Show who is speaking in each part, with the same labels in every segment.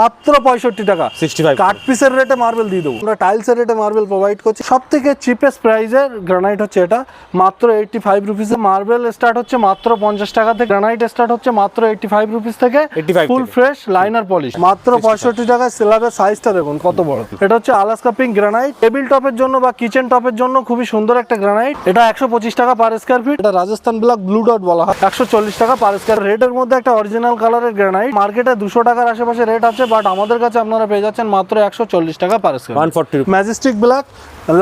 Speaker 1: মাত্র পঁয়ষট্টি টাকা। পিসের রেটে মার্বেল দিয়ে দেবো। আমরা টাইলসের রেটে মার্বেল প্রোভাইড করছি। সব থেকে চিপেস্ট প্রাইসের গ্রানাইট হচ্ছে এটা। মাত্র এইটটি ফাইভ রুপিসে মার্বেল স্টার্ট হচ্ছে মাত্র পঞ্চাশ টাকা থেকে গ্রানাইট স্টার্ট হচ্ছে মাত্র এইটটি ফাইভ রুপিস থেকে
Speaker 2: 85
Speaker 1: ফুল ফ্রেশ লাইনার পলিশ মাত্র পঁয়ষট্টি টাকায় সাইজটা দেখুন কত বড়। এটা হচ্ছে আলাস্কা পিঙ্ক গ্রানাইট টেবিল টপের জন্য বা কিচেন টপের জন্য খুবই সুন্দর একটা গ্রানাইট এটা একশো পঁচিশ টাকা পার স্কোয়ার ফিট এটা রাজস্থান ব্লক ব্লু ডট বলা হয়। একশো চল্লিশ টাকা পার স্কোয়ার রেটের মধ্যে একটা অরিজিনাল কালারের গ্রানাইট মার্কেটে দুশো টাকার আশেপাশে রেট আছে। বাট আমাদের কাছে আপনারা পেয়ে যাচ্ছেন মাত্র একশো চল্লিশ টাকা per square
Speaker 2: one forty
Speaker 1: majestic black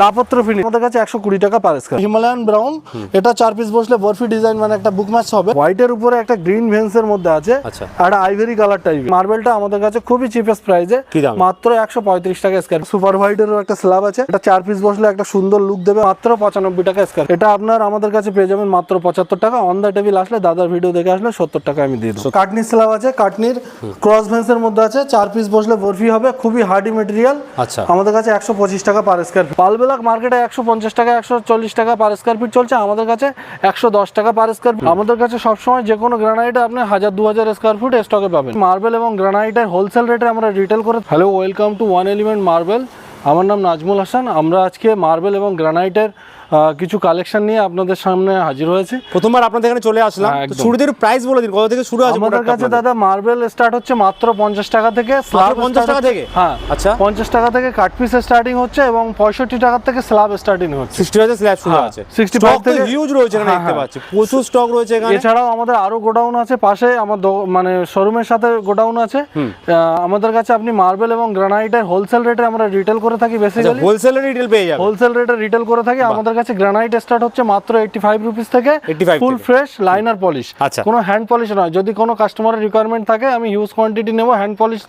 Speaker 1: লাপত্র finish আমাদের কাছে একশো কুড়ি টাকা পার স্কোয়ার হিমালয়ান ব্রাউন এটা চার পিস বসলে বরফি ডিজাইন মানে একটা বুক ম্যাচ হবে হোয়াইটের উপরে একটা গ্রিন ভেন্সের মধ্যে আছে
Speaker 2: আচ্ছা।
Speaker 1: একটা আইভরি কালার টাইপ মার্বেলটা আমাদের কাছে খুবই চিপেস্ট প্রাইসে মাত্র একশো পঁয়ত্রিশ টাকা স্কোয়ার সুপার হোয়াইটেরও একটা স্ল্যাব আছে এটা চার পিস বসলে একটা সুন্দর লুক দেবে মাত্র পঁচানব্বই টাকা স্কোয়ার এটা আপনার আমাদের কাছে পেয়ে যাবেন মাত্র পঁচাত্তর টাকা। অন দ্য টেবিল আসলে দাদার ভিডিও দেখে আসলে সত্তর টাকা আমি দিয়ে দেবো। কাটনির স্ল্যাব আছে কাটনির ক্রস ভেন্সের মধ্যে আছে চার পিস বসলে বরফি হবে খুবই হার্ডি মেটেরিয়াল
Speaker 2: আচ্ছা।
Speaker 1: আমাদের কাছে একশো পঁচিশ টাকা পার স্কোয়ার ফিট পালবেলাক মার্কেটে একশো পঞ্চাশ টাকা একশো চল্লিশ টাকা পার স্কোয়ার ফিট চলছে। আমাদের কাছে একশো দশ টাকা পার স্কোয়ার ফিট আমাদের কাছে সবসময় যে কোনো গ্রানাইটে আপনি হাজার দু হাজার স্কোয়ার ফুট স্টকে পাবেন। মার্বেল এবং গ্রানাইটের হোলসেল রেটে আমরা রিটেল করে hello welcome to one element marble আমার নাম নাজমুল হাসান। আমরা আজকে মার্বেল এবং গ্রানাইটের কিছু কালেকশন নিয়ে আপনাদের সামনে হাজির হয়েছে।
Speaker 2: প্রথমবার আপনাদের এখানে চলে আসলাম। শুরুতে প্রাইস বলে দিন কত থেকে শুরু আছে
Speaker 1: আমাদের কাছে দাদা মার্বেল স্টার্ট হচ্ছে মাত্র পঞ্চাশ টাকা থেকে স্ল্যাব
Speaker 2: 50 টাকা থেকে?
Speaker 1: হ্যাঁ
Speaker 2: আচ্ছা।
Speaker 1: পঞ্চাশ টাকা থেকে কাট পিস স্টার্টিং হচ্ছে এবং পঁয়ষট্টি টাকা থেকে স্ল্যাব স্টার্টিং হচ্ছে।
Speaker 2: 60 হাজার স্ল্যাব শুরু
Speaker 1: হ্যাঁ,
Speaker 2: আছে।
Speaker 1: 65
Speaker 2: স্টক
Speaker 1: থেকে-
Speaker 2: হিউজ রয়েছে এখানে
Speaker 1: হ্যাঁ,
Speaker 2: দেখতে
Speaker 1: হ্যাঁ।
Speaker 2: পাচ্ছি। প্রচুর স্টক রয়েছে এখানে।
Speaker 1: এছাড়াও আমাদের আরও গোডাউন আছে পাশে আমার মানে শোরুমের সাথে গোডাউন আছে। আমাদের কাছে আপনি মার্বেল এবং গ্রানাইটের হোলসেল রেটে আমরা রিটেল করে থাকি বেসিক্যালি
Speaker 2: হোলসেল রেটে রিটেল পেয়ে যাবে
Speaker 1: হোলসেল রেটে রিটেল করে থাকি আমাদের কাছে গ্রানাইট স্টার্ট হচ্ছে মাত্র এইটটি ফাইভ রুপিস থেকে
Speaker 2: 85
Speaker 1: ফুল ফ্রেশ লাইনার পলিশ
Speaker 2: আচ্ছা।
Speaker 1: কোনো হ্যান্ড পলিশ নয়। যদি কোনো কাস্টমারের রিকোয়ারমেন্ট থাকে আমি হিউজ কোয়ান্টিটি নেব হ্যান্ড পলিশ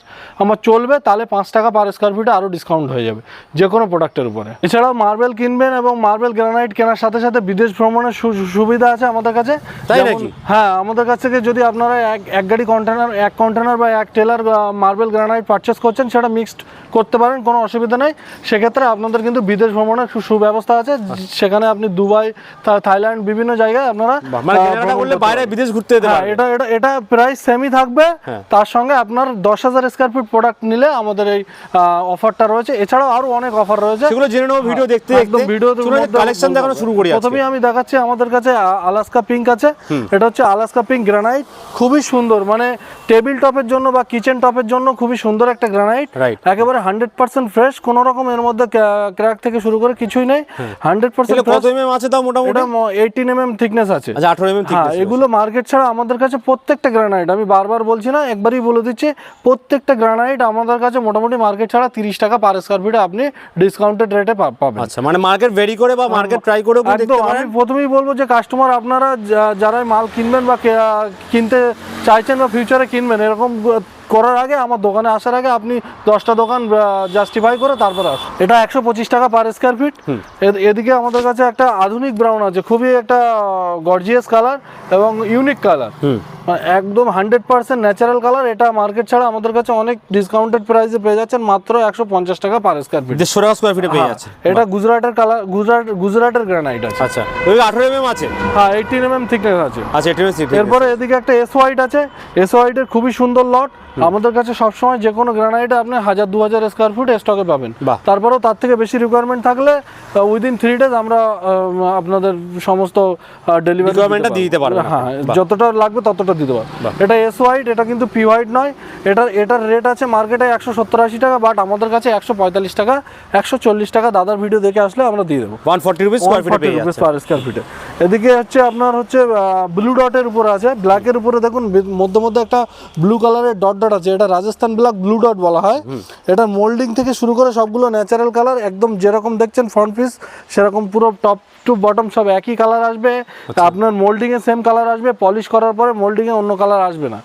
Speaker 1: আমার চলবে তাহলে পাঁচ টাকা পার স্কোয়ার ফিটে আরও ডিসকাউন্ট হয়ে যাবে যে কোনো প্রোডাক্টের উপরে। এছাড়াও মার্বেল কিনবেন এবং মার্বেল গ্রানাইট কেনার সাথে সাথে বিদেশ ভ্রমণের সুবিধা আছে আমাদের কাছে।
Speaker 2: তাই নাকি?
Speaker 1: হ্যাঁ আমাদের কাছ থেকে যদি আপনারা এক এক গাড়ি কন্টেনার এক কন্টেনার বা এক টেলার মার্বেল গ্রানাইট পারচেস করছেন সেটা মিক্সড করতে পারেন কোনো অসুবিধা নেই। সেক্ষেত্রে আপনাদের কিন্তু বিদেশ ভ্রমণের সুব্যবস্থা আছে। সেখানে আপনি দুবাই থাইল্যান্ড বিভিন্ন জায়গায় আপনারা
Speaker 2: মানে বাইরে বিদেশ ঘুরতে
Speaker 1: হ্যাঁ এটা এটা এটা প্রাইস সেমই থাকবে।
Speaker 2: হ্যাঁ।
Speaker 1: তার সঙ্গে আপনার দশ হাজার স্কোয়ার ফিট প্রোডাক্ট নিলে আমাদের এই অফারটা রয়েছে। এছাড়াও আরও অনেক অফার রয়েছে।
Speaker 2: সেগুলো জেনে নেব ভিডিও দেখতে
Speaker 1: একদম ভিডিও
Speaker 2: কালেকশন দেখানো শুরু করি।
Speaker 1: প্রথমে আমি দেখাচ্ছি আমাদের কাছে আলাস্কা পিঙ্ক আছে। এটা হচ্ছে আলাস্কা পিঙ্ক গ্রানাইট খুবই সুন্দর মানে টেবিল টপের জন্য বা কিচেন টপের জন্য খুবই সুন্দর একটা গ্রানাইট একেবারে হান্ড্রেড পার্সেন্ট ফ্রেশ কোনো রকম এর মধ্যে ক্র্যাক থেকে শুরু করে কিছুই নেই। হান্ড্রেড
Speaker 2: কত এমএম আছে তাও মোটামুটি?
Speaker 1: এটা এইটিন এম এম থিকনেস আছে।
Speaker 2: আচ্ছা এমএম
Speaker 1: হ্যাঁ এগুলো মার্কেট ছাড়া আমাদের কাছে প্রত্যেকটা গ্রানাইট আমি বারবার বলছি না একবারই বলে দিচ্ছি প্রত্যেকটা গ্রানাইট আমাদের কাছে মোটামুটি মার্কেট ছাড়া তিরিশ টাকা পার স্কোয়ার ফিটে আপনি ডিসকাউন্টেড রেটে পাবেন।
Speaker 2: আচ্ছা মানে মার্কেট ভেরি করে বা মার্কেট ট্রাই করে
Speaker 1: আমি প্রথমেই বলব যে কাস্টমার আপনারা যারা মাল কিনবেন বা কিনতে চাইছেন বা ফিউচারে কিনবেন এরকম করার আগে আমার দোকানে আসার আগে আপনি দশটা দোকান জাস্টিফাই করে তারপর আসুন। এটা একশো পঁচিশ টাকা পার স্কোয়ার ফিট এদিকে আমাদের কাছে একটা আধুনিক ব্রাউন আছে খুবই একটা গর্জিয়াস কালার এবং ইউনিক কালার একদম হান্ড্রেড পার্সেন্ট ন্যাচারাল কালার এটা মার্কেট ছাড়া আমাদের কাছে অনেক ডিসকাউন্টেড প্রাইসে পেয়ে যাচ্ছেন মাত্র একশো পঞ্চাশ টাকা পার স্কোয়ার ফিট
Speaker 2: দেড়শো টাকা স্কোয়ার ফিটে পেয়ে যাচ্ছে।
Speaker 1: এটা গুজরাটের কালার গুজরাট গুজরাটের গ্রানাইট আছে।
Speaker 2: আচ্ছা ওই আঠারো এমএম আছে?
Speaker 1: হ্যাঁ এইটিন এম এম থিকনেস আছে।
Speaker 2: আচ্ছা
Speaker 1: এরপরে এদিকে একটা এস হোয়াইট আছে। এস হোয়াইটের খুবই সুন্দর লট আমাদের কাছে সবসময় যে কোনো গ্রানাইটে আপনি হাজার দু হাজার স্কোয়ার ফুট স্টকে পাবেন। তারপরেও তার থেকে বেশি রিকোয়ারমেন্ট থাকলে উইদিন থ্রি ডেজ আমরা আপনাদের সমস্ত ডেলিভারি
Speaker 2: দিতে পারবেন
Speaker 1: হ্যাঁ যতটা লাগবে ততটা দিতে পারব। এটা এস হোয়াইট এটা কিন্তু পি হোয়াইট নয়। এটার এটার রেট আছে মার্কেটে একশো সত্তর আশি টাকা বাট আমাদের কাছে একশো পঁয়তাল্লিশ টাকা একশো চল্লিশ টাকা দাদার ভিডিও দেখে আসলে আমরা দিয়ে দেবো।
Speaker 2: One forty rupees
Speaker 1: per square ফিটে এদিকে হচ্ছে আপনার হচ্ছে ব্লু ডটের উপরে আছে। ব্ল্যাকের উপরে দেখুন মধ্যে মধ্যে একটা ব্লু কালারের ডট ডট আছে এটা রাজস্থান ব্ল্যাক ব্লু ডট বলা হয়। এটা মোল্ডিং থেকে শুরু করে সবগুলো ন্যাচারাল কালার একদম যেরকম দেখছেন ফ্রন্ট পিস সেরকম পুরো টপ টু বটম সব একই কালার আসবে।
Speaker 2: আচ্ছা।
Speaker 1: আপনার মোল্ডিং এ সেম কালার আসবে পলিশ করার পরে মোল্ডিং এ অন্য কালার আসবে না।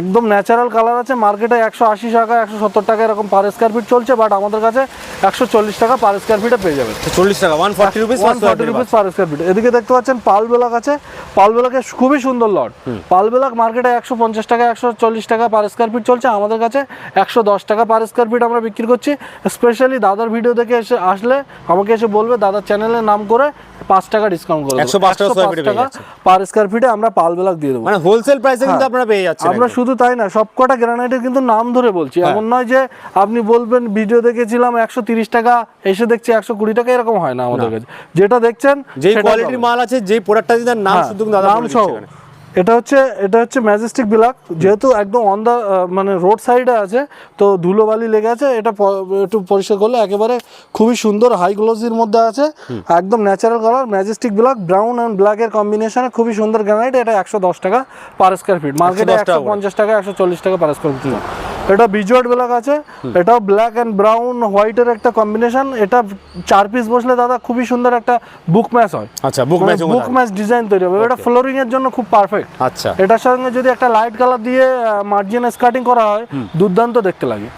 Speaker 1: একদম ন্যাচারাল কালার আছে। মার্কেটে একশো আশি টাকা একশো সত্তর টাকা এরকম পার স্কোয়ার ফিট চলছে বাট আমাদের কাছে একশো চল্লিশ টাকা পার স্কোয়ার ফিটে পেয়ে যাবেন।
Speaker 2: চল্লিশ টাকা one forty rupees
Speaker 1: one forty rupees per square feet এদিকে দেখতে পাচ্ছেন পাল বেলাক আছে। পাল বেলাকে খুবই সুন্দর লট পাল বেলাক মার্কেটে একশো পঞ্চাশ টাকা একশো চল্লিশ টাকা পার স্কোয়ার ফিট চলছে। আমাদের কাছে একশো দশ টাকা পার স্কোয়ার ফিট আমরা বিক্রি করছি। স্পেশালি দাদার ভিডিও দেখে এসে আসলে আমাকে এসে বলবে দাদার চ্যানেলের নাম করে পাঁচ টাকা ডিসকাউন্ট করে
Speaker 2: 105 টাকা square feet এ পেয়ে যাচ্ছে।
Speaker 1: পার স্কোয়ার ফিটে আমরা পাল বেলাক দিয়ে দেবো।
Speaker 2: মানে হোলসেল প্রাইসে কিন্তু আপনারা পেয়ে যাচ্ছেন
Speaker 1: আমরা। শুধু তাই না সবকটা গ্রানাইটের কিন্তু নাম ধরে বলছি।
Speaker 2: হ্যাঁ।
Speaker 1: এমন নয় যে আপনি বলবেন ভিডিও দেখেছিলাম একশো তিরিশ টাকা এসে দেখছি একশো কুড়ি টাকা এরকম হয় না আমাদের কাছে। যেটা দেখছেন যে
Speaker 2: কোয়ালিটির মাল আছে যে প্রোডাক্টটা নাম
Speaker 1: হ্যাঁ,
Speaker 2: শুধু
Speaker 1: নাম সহ। এটা হচ্ছে এটা হচ্ছে ম্যাজেস্টিক ব্ল্যাক যেহেতু একদম অন দা মানে রোড সাইডে আছে তো ধুলোবালি লেগে আছে এটা একটু পরিষ্কার করলে একেবারে খুবই সুন্দর হাই গ্লোজির মধ্যে আছে একদম natural colour majestic black brown and ব্ল্যাকের কম্বিনেশনে খুবই সুন্দর গ্রানাইট এটা একশো দশ টাকা পার স্কোয়ার ফিট মার্কেটে একশো পঞ্চাশ টাকা একশো চল্লিশ টাকা পার স্কোয়ার ফিট এটা বিজুয়ার্ড ব্ল্যাক আছে। এটাও ব্ল্যাক অ্যান্ড ব্রাউন হোয়াইটের একটা কম্বিনেশন এটা চার পিস বসলে দাদা খুবই সুন্দর একটা বুক ম্যাচ হয়।
Speaker 2: আচ্ছা book match
Speaker 1: book match design তৈরি হবে। এটা ফ্লোরিং এর জন্য খুব পারফেক্ট
Speaker 2: আচ্ছা।
Speaker 1: এটার সঙ্গে যদি একটা লাইট কালার দিয়ে মার্জিন স্কার্টিং করা হয় দুর্দান্ত দেখতে লাগে।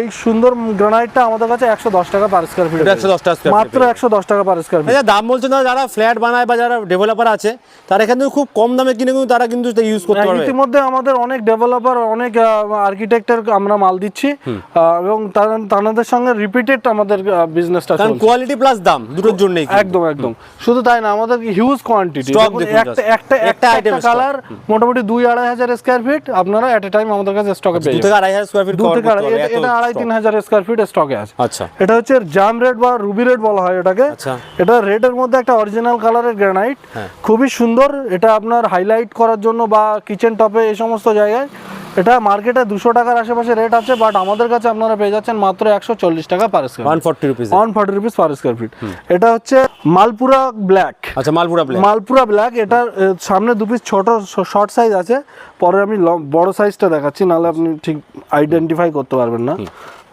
Speaker 1: এই সুন্দর গ্রানাইটটা আমাদের কাছে একশো দশ টাকা পার স্কোয়ার ফিট
Speaker 2: এটা 110 টাকা
Speaker 1: মাত্র একশো দশ টাকা পার স্কোয়ার ফিট
Speaker 2: দাম বলছেন না যারা ফ্ল্যাট বানায় বা যারা ডেভেলপার আছে তারা এখান থেকে খুব কম দামে কিনে কিন্তু তারা কিন্তু ইউজ করতে পারবে।
Speaker 1: ইতিমধ্যে আমাদের অনেক ডেভেলপার অনেক আমরা মাল দিচ্ছি এবং তাদের সঙ্গে রিপিটেড আমাদের বিজনেসটা
Speaker 2: কোয়ালিটি প্লাস দাম দুটোর জন্যই
Speaker 1: একদম একদম। শুধু তাই না আমাদের হিউজ কোয়ান্টিটি একটা একটা
Speaker 2: stock।
Speaker 1: কালার মোটামুটি দুই আড়াই হাজার স্কোয়ার ফিট আপনারা এট এ টাইম আমাদের কাছে স্টকে পেয়ে যাবেন।
Speaker 2: থেকে আড়াই হাজার স্কোয়ার ফিট
Speaker 1: দু থেকে আড়াই এটা-
Speaker 2: এত
Speaker 1: এটা আড়াই তিন হাজার স্কোয়ার ফিট স্টকে আছে।
Speaker 2: আচ্ছা।
Speaker 1: এটা হচ্ছে জাম রেড বা রুবি রেড বলা হয় এটাকে।
Speaker 2: আচ্ছা।
Speaker 1: এটা রেডের মধ্যে একটা অরিজিনাল কালারের গ্রানাইট। খুবই সুন্দর এটা আপনার হাইলাইট করার জন্য বা কিচেন টপে এই সমস্ত জায়গায়। এটা মার্কেটে দুশো টাকার আশেপাশে রেট আছে বাট আমাদের কাছে আপনারা পেয়ে যাচ্ছেন মাত্র একশো চল্লিশ টাকা per square
Speaker 2: one forty rupees
Speaker 1: one forty rupees per square feet এটা হচ্ছে মালপুরা ব্ল্যাক
Speaker 2: আচ্ছা মালপুরা ব্ল্যাক
Speaker 1: মালপুরা ব্ল্যাক এটার সামনে দু পিস ছোট শর্ট সাইজ আছে। পরে আমি বড় সাইজটা দেখাচ্ছি নাহলে আপনি ঠিক আইডেন্টিফাই করতে পারবেন না।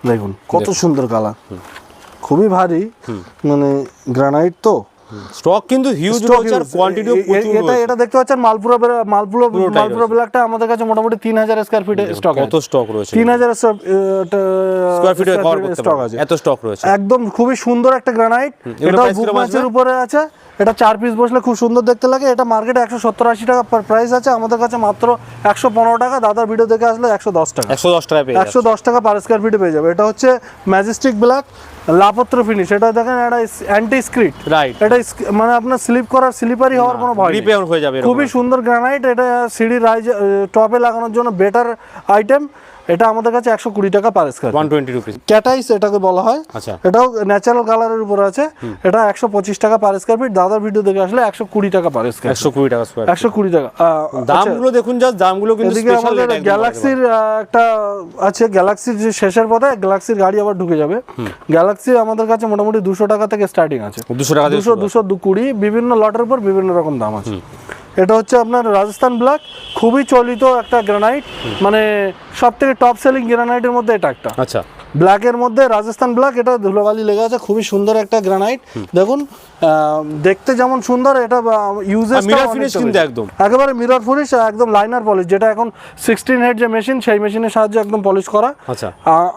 Speaker 1: দেখুন। কত সুন্দর কালার খুবই ভারী। মানে গ্রানাইট তো।
Speaker 2: স্টক কিন্তু হিউজ রয়েছে আর কোয়ান্টিটিও প্রচুর
Speaker 1: এটা। এটা দেখতে পাচ্ছেন মালপুরা মালপুরা মালপুরা
Speaker 2: ব্লকটা
Speaker 1: ব্ল্যাকটা আমাদের কাছে মোটামুটি তিন হাজার স্কোয়ার ফিট স্টক
Speaker 2: কত স্টক রয়েছে
Speaker 1: তিন হাজার
Speaker 2: স্কোয়ার ফিটে কভার করতে
Speaker 1: স্টক আছে।
Speaker 2: এত স্টক রয়েছে।
Speaker 1: একদম খুবই সুন্দর একটা গ্রানাইট এটা বুক উপরে আছে। এটা চার পিস বসলে খুব সুন্দর দেখতে লাগে। এটা মার্কেটে একশো সত্তর আশি টাকা প্রাইস আছে। আমাদের কাছে মাত্র একশো পনেরো টাকা। দাদার ভিডিও দেখে আসলে একশো দশ টাকা।
Speaker 2: একশো দশ টাকা
Speaker 1: একশো দশ টাকা পার স্কোয়ার ফিটে পেয়ে যাবে। এটা হচ্ছে ম্যাজেস্টিক ব্ল্যাক লাপত্র ফিনিশ এটা দেখেন এটা অ্যান্টি স্ক্রিট
Speaker 2: রাইট
Speaker 1: এটা মানে আপনার স্লিপ করার স্লিপারই হওয়ার কোনো ভয়।
Speaker 2: গ্রিপে হয়ে যাবে
Speaker 1: খুবই সুন্দর গ্রানাইট এটা সিঁড়ি রাইজ টপে লাগানোর জন্য বেটার আইটেম এটা আমাদের কাছে একশো কুড়ি টাকা per square
Speaker 2: one twenty rupees
Speaker 1: ক্যাটাইস এটাকে বলা হয়।
Speaker 2: আচ্ছা।
Speaker 1: এটাও ন্যাচারাল কালারের উপর আছে। এটা একশো পঁচিশ টাকা পার স্কোয়ার ফিট দাদার ভিডিও দেখে আসলে একশো কুড়ি টাকা পার স্কোয়ার
Speaker 2: একশো কুড়ি টাকা স্কোয়ার
Speaker 1: একশো কুড়ি টাকা আচ্ছা,
Speaker 2: দামগুলো দেখুন জাস্ট দামগুলো কিন্তু স্পেশাল
Speaker 1: আমাদের গ্যালাক্সির একটা আছে। গ্যালাক্সির যে শেষের পথে গ্যালাক্সির গাড়ি আবার ঢুকে যাবে। গ্যালাক্সি আমাদের কাছে মোটামুটি দুশো টাকা থেকে স্টার্টিং আছে।
Speaker 2: দুশো টাকা
Speaker 1: দুশো দুশো দু কুড়ি বিভিন্ন লটের উপর বিভিন্ন রকম দাম আছে। এটা হচ্ছে আপনার রাজস্থান ব্ল্যাক। খুবই চলিত একটা গ্রানাইট মানে সব থেকে টপ সেলিং গ্রানাইটের মধ্যে এটা একটা।
Speaker 2: আচ্ছা।
Speaker 1: ব্ল্যাকের মধ্যে রাজস্থান ব্ল্যাক এটা ধুলোবালি লেগে আছে খুবই সুন্দর একটা গ্রানাইট দেখুন দেখতে যেমন সুন্দর এটা ইউজেস
Speaker 2: mirror finish কিন্তু একদম।
Speaker 1: একেবারে মিরর ফিনিশ একদম লাইনার পলিশ যেটা এখন সিক্সটিন হেড যে মেশিন সেই মেশিনের সাহায্যে একদম পলিশ করা।
Speaker 2: আচ্ছা।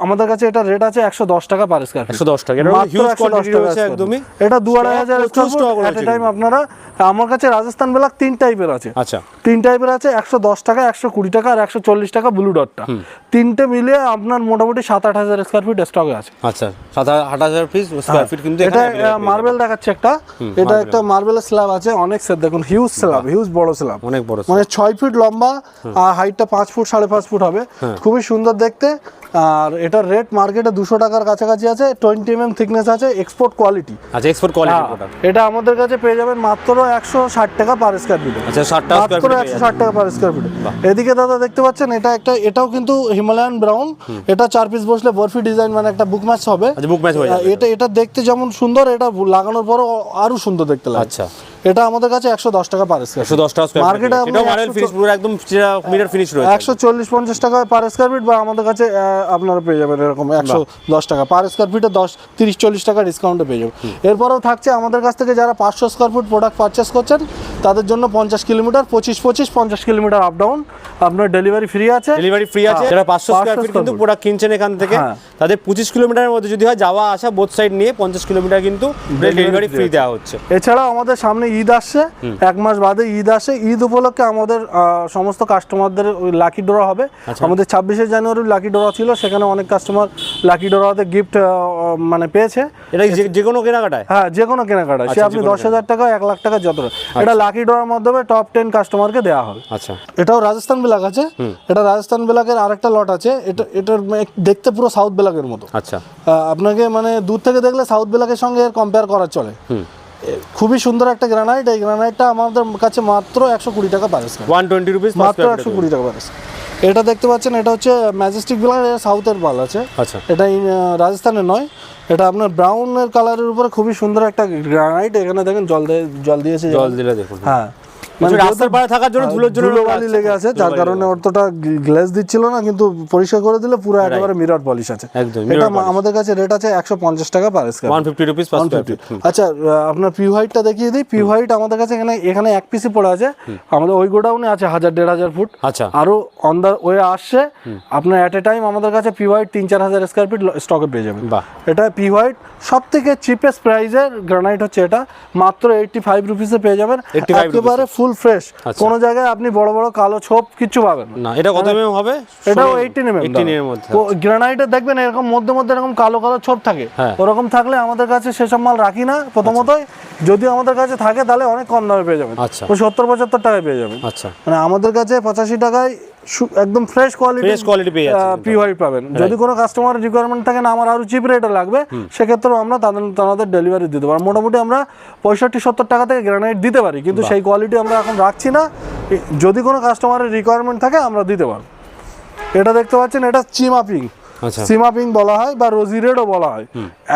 Speaker 1: আমাদের কাছে এটা রেট আছে একশো দশ টাকা পার স্কোয়ার
Speaker 2: একশো দশ টাকা। এটা হিউজ কোয়ান্টিটি রয়েছে একদমই।
Speaker 1: এটা দু আড়াই
Speaker 2: Stock
Speaker 1: হাজার এট টাইম আপনারা আমার কাছে রাজস্থান ব্ল্যাক তিন টাইপের আছে।
Speaker 2: আচ্ছা।
Speaker 1: তিন টাইপের আছে একশো দশ টাকা একশো কুড়ি টাকা আর একশো চল্লিশ টাকা ব্লু ডটটা তিনটে মিলিয়ে আপনার মোটামুটি সাত আট হাজার স্কোয়ার ফিট স্টকে আছে।
Speaker 2: আচ্ছা সাত আট হাজার পিস স্কোয়ার ফিট কিন্তু
Speaker 1: এটা মার্বেল দেখাচ্ছে একটা। এটা একটা মার্বেলের স্ল্যাব আছে অনেক সেট দেখুন হিউজ স্ল্যাব হিউজ বড় স্ল্যাব
Speaker 2: অনেক বড়
Speaker 1: মানে ছয় ফিট লম্বা আর হাইটটা পাঁচ ফুট সাড়ে পাঁচ ফুট হবে। খুবই সুন্দর দেখতে। আর এটার রেট মার্কেটে দুশো টাকার কাছাকাছি আছে টোয়েন্টি এম এম থিকনেস আছে এক্সপোর্ট কোয়ালিটি
Speaker 2: আচ্ছা এক্সপোর্ট কোয়ালিটি
Speaker 1: এটা আমাদের কাছে পেয়ে যাবেন মাত্র একশো ষাট টাকা পার স্কোয়ার ফিট
Speaker 2: আচ্ছা ষাট টাকা
Speaker 1: মাত্র একশো ষাট টাকা পার স্কোয়ার ফিট এদিকে দাদা দেখতে পাচ্ছেন এটা একটা এটাও কিন্তু হিমালয়ান ব্রাউন এটা চার পিস বসলে বরফি ডিজাইন মানে একটা বুক ম্যাচ হবে।
Speaker 2: আচ্ছা বুক ম্যাচ হয়ে
Speaker 1: এটা এটা দেখতে যেমন সুন্দর এটা লাগানোর পরও আরও সুন্দর দেখতে লাগে।
Speaker 2: আচ্ছা।
Speaker 1: এটা আমাদের কাছে একশো দশ টাকা পার স্কোয়ার
Speaker 2: একশো দশ টাকা স্কোয়ার ফিট
Speaker 1: মার্কেটে 100
Speaker 2: ফিনিশ পুরো একদম মিটার ফিনিশ রয়েছে
Speaker 1: একশো চল্লিশ পঞ্চাশ টাকা পার স্কোয়ার ফিট বা আমাদের কাছে আপনারা পেয়ে যাবেন এরকম একশো দশ টাকা। পার স্কোয়ার ফিটে দশ তিরিশ চল্লিশ টাকা ডিসকাউন্টে পেয়ে যাবেন। এরপরেও থাকছে আমাদের কাছ থেকে যারা পাঁচশো স্কোয়ার ফুট প্রোডাক্ট পারচেস করছেন তাদের জন্য পঞ্চাশ কিলোমিটার পঁচিশ পঁচিশ পঞ্চাশ কিলোমিটার আপ ডাউন আপনার ডেলিভারি ফ্রি আছে।
Speaker 2: ডেলিভারি ফ্রি আছে।
Speaker 1: হ্যাঁ।
Speaker 2: যারা পাঁচশো
Speaker 1: 500
Speaker 2: স্কোয়ার ফিট কিন্তু প্রোডাক্ট কিনছেন এখান থেকে
Speaker 1: হ্যাঁ।
Speaker 2: তাদের পঁচিশ কিলোমিটারের মধ্যে যদি হয় যাওয়া আসা বোথ সাইড নিয়ে পঞ্চাশ কিলোমিটার কিন্তু ডেলিভারি ফ্রি দেওয়া হচ্ছে।
Speaker 1: এছাড়াও আমাদের সামনে ঈদ আসছে এক মাস বাদে ঈদ আসে। ঈদ উপলক্ষে আমাদের সমস্ত কাস্টমারদের লাকি ড্র হবে।
Speaker 2: আচ্ছা।
Speaker 1: আমাদের ছাব্বিশে জানুয়ারি লাকি ড্র ছিল সেখানে অনেক কাস্টমার লাকি ড্রতে গিফট মানে পেয়েছে।
Speaker 2: এটা যে- কোনো কেনাকাটায়?
Speaker 1: হ্যাঁ যে কোনো কেনাকাটা সে
Speaker 2: আচ্ছা,
Speaker 1: আপনি দশ হাজার টাকা এক লাখ টাকা যত এটা লাকি ড্রয়ের মাধ্যমে টপ টেন কাস্টমারকে দেওয়া হবে
Speaker 2: আচ্ছা।
Speaker 1: এটাও রাজস্থান বিলাক আছে। এটা রাজস্থান বিলাকের আরেকটা লট আছে। এটা এটার দেখতে পুরো সাউথ বিলাকের মতো।
Speaker 2: আচ্ছা।
Speaker 1: আপনাকে মানে দূর থেকে দেখলে সাউথ বিলাকের সঙ্গে এর কম্পেয়ার করা চলে। খুবই সুন্দর একটা গ্রানাইট এই গ্রানাইটটা আমাদের কাছে মাত্র একশো কুড়ি টাকা পারে
Speaker 2: ওয়ান টোয়েন্টি রুপিস
Speaker 1: মাত্র একশো কুড়ি টাকা পারে এটা দেখতে পাচ্ছেন এটা হচ্ছে ম্যাজেস্টিক ব্লার এটা সাউথের বাল আছে।
Speaker 2: আচ্ছা।
Speaker 1: এটা রাজস্থানের নয়। এটা আপনার ব্রাউনের কালারের উপরে খুবই সুন্দর একটা গ্রানাইট এখানে দেখেন জল দিয়ে জল দিয়েছে
Speaker 2: জল দিলে দেখুন।
Speaker 1: হ্যাঁ।
Speaker 2: মানে রাস্তার পাড়ে থাকার জন্য ধুলোর জন্য
Speaker 1: ধুলো লেগে আছে যার কারণে অতটা গ্লেজ দিচ্ছিল না কিন্তু পরিষ্কার করে দিলে পুরো একেবারে মিরর পলিশ আছে।
Speaker 2: একদম,
Speaker 1: এটা আমাদের কাছে রেট আছে একশো পঞ্চাশ টাকা per square
Speaker 2: one rupees per
Speaker 1: আচ্ছা আপনার পিউ হোয়াইটটা দেখিয়ে দিই। পিউ হোয়াইট আমাদের কাছে এখানে এখানে এক পিসি পড়ে আছে। আমাদের ওই গোডাউনে আছে হাজার দেড় হাজার ফুট
Speaker 2: আচ্ছা।
Speaker 1: আরও অন দ্য ওয়ে আসছে আপনার অ্যাট এ টাইম আমাদের কাছে পি হোয়াইট তিন চার হাজার স্কোয়ার ফিট স্টকে পেয়ে যাবেন। এটা পি হোয়াইট সব থেকে চিপেস্ট প্রাইসের গ্রানাইট হচ্ছে এটা। মাত্র এইটটি ফাইভ রুপিসে পেয়ে যাবেন। একেবারে ফুল ফ্রেশ। কোন জায়গায় আপনি বড় বড় কালো ছোপ কিছু পাবেন না।
Speaker 2: এটা কত এমএম হবে?
Speaker 1: এটাও এইটিন এম
Speaker 2: এইটিন এর মধ্যে
Speaker 1: গ্রানাইটে দেখবেন এরকম মধ্যে মধ্যে এরকম কালো কালো ছোপ থাকে।
Speaker 2: হ্যাঁ।
Speaker 1: ওরকম থাকলে আমাদের কাছে সেসব মাল রাখি না প্রথমত যদি আমাদের কাছে থাকে তাহলে অনেক কম দামে পেয়ে যাবেন।
Speaker 2: আচ্ছা।
Speaker 1: সত্তর পঁচাত্তর টাকায় পেয়ে যাবেন।
Speaker 2: আচ্ছা।
Speaker 1: মানে আমাদের কাছে পঁচাশি টাকায় একদম ফ্রেশ কোয়ালিটি
Speaker 2: ফ্রেশ কোয়ালিটি পেয়ে যাচ্ছে
Speaker 1: পি হোয়াইট পাবেন। যদি কোনো কাস্টমারের রিকোয়ারমেন্ট থাকে না আমার আরও চিপ রেটে লাগবে সেক্ষেত্রেও আমরা তাদের তাদের ডেলিভারি দিতে পারি মোটামুটি আমরা পঁয়ষট্টি সত্তর টাকা থেকে গ্রানাইট দিতে পারি কিন্তু সেই কোয়ালিটি আমরা এখন রাখছি না। যদি কোনো কাস্টমারের রিকোয়ারমেন্ট থাকে আমরা দিতে পারব। এটা দেখতে পাচ্ছেন এটা চিমা পিঙ্ক
Speaker 2: আচ্ছা।
Speaker 1: সিমা পিঙ্ক বলা হয় বা রোজি রেডও বলা হয়।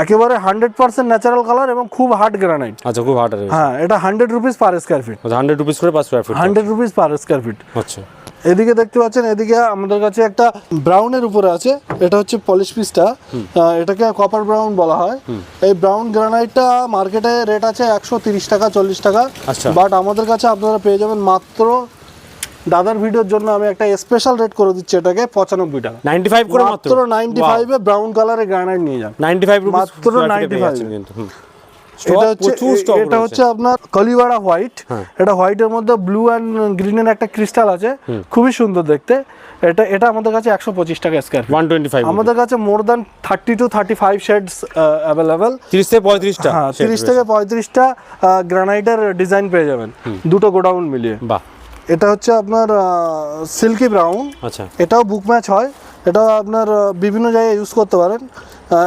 Speaker 1: একেবারে হান্ড্রেড পার্সেন্ট ন্যাচারাল কালার এবং খুব হার্ড গ্রানাইট
Speaker 2: আচ্ছা খুব হার্ড
Speaker 1: হ্যাঁ এটা hundred rupees per square feet
Speaker 2: hundred rupees করে per square feet
Speaker 1: hundred rupees per square feet
Speaker 2: আচ্ছা।
Speaker 1: এদিকে দেখতে পাচ্ছেন এদিকে আমাদের কাছে একটা ব্রাউনের উপরে আছে। এটা হচ্ছে পলিশ পিসটা এটাকে কপার ব্রাউন বলা হয়। এই ব্রাউন গ্রানাইটটা মার্কেটে রেট আছে একশো তিরিশ টাকা চল্লিশ টাকা।
Speaker 2: আচ্ছা।
Speaker 1: বাট আমাদের কাছে আপনারা পেয়ে যাবেন মাত্র দাদার ভিডিওর জন্য আমি একটা স্পেশাল রেট করে দিচ্ছি এটাকে পঁচানব্বই টাকা।
Speaker 2: নাইনটি ফাইভ করে মাত্র?
Speaker 1: নাইনটি ফাইভে ব্রাউন কালারের গ্রানাইট নিয়ে যান।
Speaker 2: নাইনটি ফাইভ
Speaker 1: মাত্র 95
Speaker 2: কিন্তু হুম।
Speaker 1: এটা হচ্ছে এটা আপনার কলিওয়াড়া হোয়াইট
Speaker 2: হ্যাঁ।
Speaker 1: এটা হোয়াইটের মধ্যে ব্লু অ্যান্ড গ্রিনের একটা ক্রিস্টাল আছে। খুবই সুন্দর দেখতে। এটা এটা আমাদের কাছে একশো পঁচিশ টাকা স্কোয়ার
Speaker 2: ওয়ান টোয়েন্টি ফাইভ
Speaker 1: আমাদের কাছে more than thirty two thirty five shades available
Speaker 2: তিরিশ থেকে পঁয়ত্রিশটা।
Speaker 1: হ্যাঁ তিরিশ থেকে পঁয়ত্রিশটা গ্রানাইটের ডিজাইন পেয়ে যাবেন। দুটো গোডাউন মিলিয়ে।
Speaker 2: বাহ।
Speaker 1: এটা হচ্ছে আপনার সিল্কি ব্রাউন
Speaker 2: আচ্ছা।
Speaker 1: এটাও বুক ম্যাচ হয়। এটাও আপনার বিভিন্ন জায়গায় ইউজ করতে পারেন।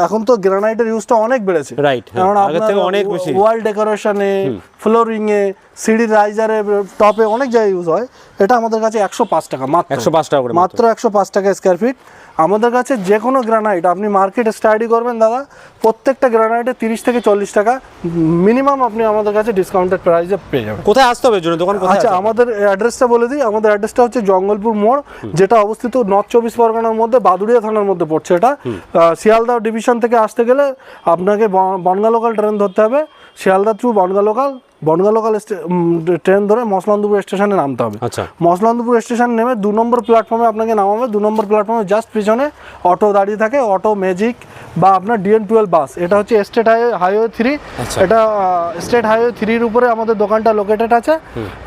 Speaker 1: এখন তো গ্রানাইটের ইউজটা অনেক বেড়েছে।
Speaker 2: Right, হ্যাঁ,
Speaker 1: কারণ আপনার
Speaker 2: থেকে অনেক বেশি।
Speaker 1: ওয়াল ডেকোরেশনে ফ্লোরিং এ সিঁড়ির রাইজারে টপে অনেক জায়গায় ইউজ হয়। এটা আমাদের কাছে একশো পাঁচ টাকা মাত্র।
Speaker 2: একশো পাঁচ টাকা করে মাত্র
Speaker 1: একশো পাঁচ টাকা স্কোয়ার ফিট আমাদের কাছে যে কোনো গ্রানাইট আপনি মার্কেটে স্টাডি করবেন দাদা প্রত্যেকটা গ্রানাইটে তিরিশ থেকে চল্লিশ টাকা। মিনিমাম আপনি আমাদের কাছে ডিসকাউন্টেড প্রাইসে পেয়ে যাবেন।
Speaker 2: কোথায় আসতে হবে জন্য দোকান?
Speaker 1: আচ্ছা
Speaker 2: আছে?
Speaker 1: আমাদের অ্যাড্রেসটা বলে দিই। আমাদের অ্যাড্রেসটা হচ্ছে জঙ্গলপুর মোড় যেটা অবস্থিত নর্থ চব্বিশ পরগনার মধ্যে বাদুড়িয়া থানার মধ্যে পড়ছে এটা। আহ, শিয়ালদহ ডিভিশন থেকে আসতে গেলে আপনাকে বনগা লোকাল ট্রেন ধরতে হবে। Sealdah through Bongaon local Bongaon local train ধরে মসলান্দপুর স্টেশনে নামতে হবে।
Speaker 2: আচ্ছা।
Speaker 1: মসলান্দপুর স্টেশন নেমে দু নম্বর প্ল্যাটফর্মে আপনাকে নামাবে। দু নম্বর প্ল্যাটফর্মে জাস্ট পিছনে অটো দাঁড়িয়ে থাকে অটো ম্যাজিক বা আপনার ডিএন টুয়েলভ বাস এটা হচ্ছে স্টেট হাইওয়ে থ্রি
Speaker 2: আচ্ছা।
Speaker 1: এটা স্টেট হাইওয়ে থ্রির উপরে আমাদের দোকানটা লোকেটেড আছে।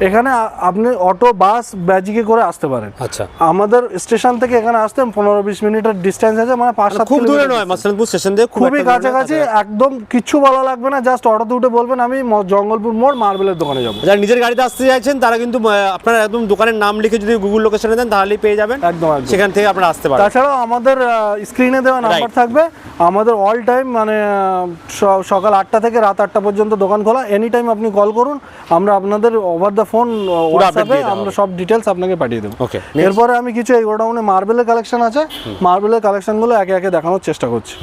Speaker 1: এখানে আপনি অটো বাস ম্যাজিকে করে আসতে পারেন।
Speaker 2: আচ্ছা।
Speaker 1: আমাদের স্টেশন থেকে এখানে আসতে পনেরো বিশ মিনিটের ডিস্টেন্স আছে মানে পাঁচ সাত
Speaker 2: খুব দূরে নয় মাসলানপুর স্টেশন দিয়ে
Speaker 1: খুবই কাছাকাছি একদম কিচ্ছু বলা লাগবে না জাস্ট অটোতে উঠে বলবেন আমি জঙ্গলপুর মোড় মার্বেলের দোকানে যাব।
Speaker 2: যারা নিজের গাড়িতে আসতে চাইছেন তারা কিন্তু আপনারা একদম দোকানের নাম লিখে যদি গুগল লোকেশনে দেন তাহলেই পেয়ে যাবেন।
Speaker 1: একদম
Speaker 2: সেখান থেকে আপনারা আসতে পারেন
Speaker 1: তাছাড়াও আমাদের স্ক্রিনে দেওয়া নাম্বার থাকবে। আমাদের অল টাইম মানে সকাল আটটা থেকে রাত আটটা পর্যন্ত দোকান খোলা। এনি টাইম আপনি কল করুন আমরা আপনাদের ওভার দ্য ফোন হোয়াটসঅ্যাপে আমরা সব ডিটেলস আপনাকে পাঠিয়ে দেবো।
Speaker 2: ওকে
Speaker 1: এরপরে আমি কিছু এই গোডাউনে মার্বেলের কালেকশন আছে। মার্বেলের কালেকশনগুলো একে একে দেখানোর চেষ্টা করছি।